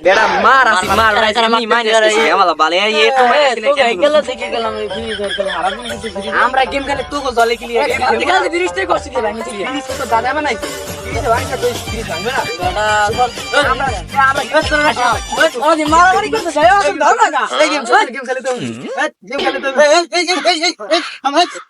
বেড়া মার আসি মার ভাই আমি মাইনে আসছি আমালা বালে এ তো আমরা গেম খেলে তুই গোল দলে খেলি আজকাল বিরিশতে করছি কি ভাঙি ছিল জিনিস তো দাদা বানাই জিনিস ভাঙা তো জিনিস ভাঙবে না আমরা আমরা গেম চলে আসি ও দি মারামারি করতে যাও তুমি ধর না গা এই গেম খেলে তো গেম খেলে তো এই এই এই এই এই আম আমরা আমরা রইতে ব্রিজ পর দাদা বানাই ওই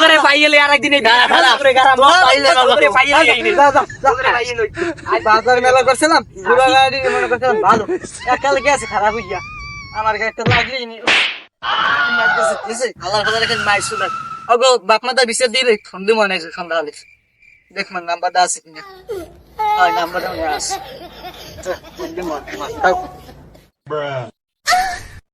মনে পাইলে আর একদিন বাজার মেলা করছিলাম মনে করছিলাম ভালো। একাল গেছে খারাপ হইয়া। আমার গাড়িটা লাগলেই নি। আল্লাহ ফাদার শুনার ওগো বাপ মাতা বিছে দিয়ে রে ফোন দিব সন্ধ্যা হলে। দেখ নাম্বারটা আছে কিনা? নাম্বারটা আছে। তো ফোন দিব